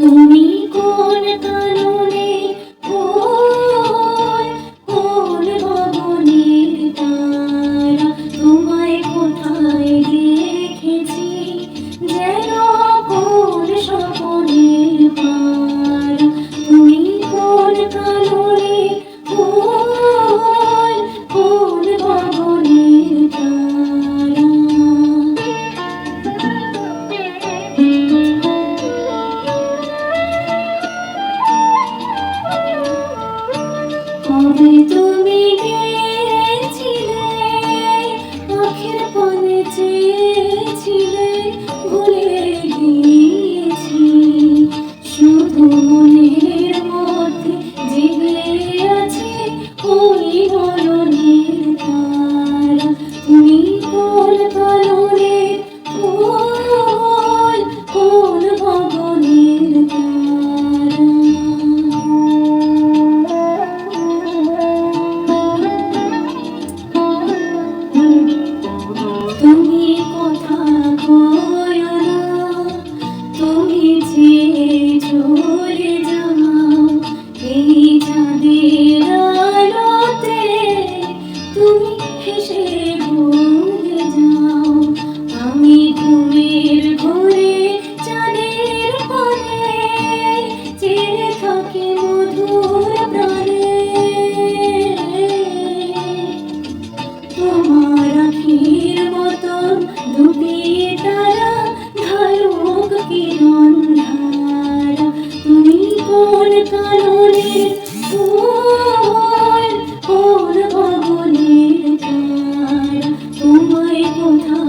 তুমি কোন Ходить চাঁদের তুমি হেসে যাও, আমি ঘুমের ঘরে চাঁদের কোণে চেয়ে থাকি মধুর তোমার আখির মতন দুটি তারা ধারুক কিরণ ধারা, তুমি কোন কারণে না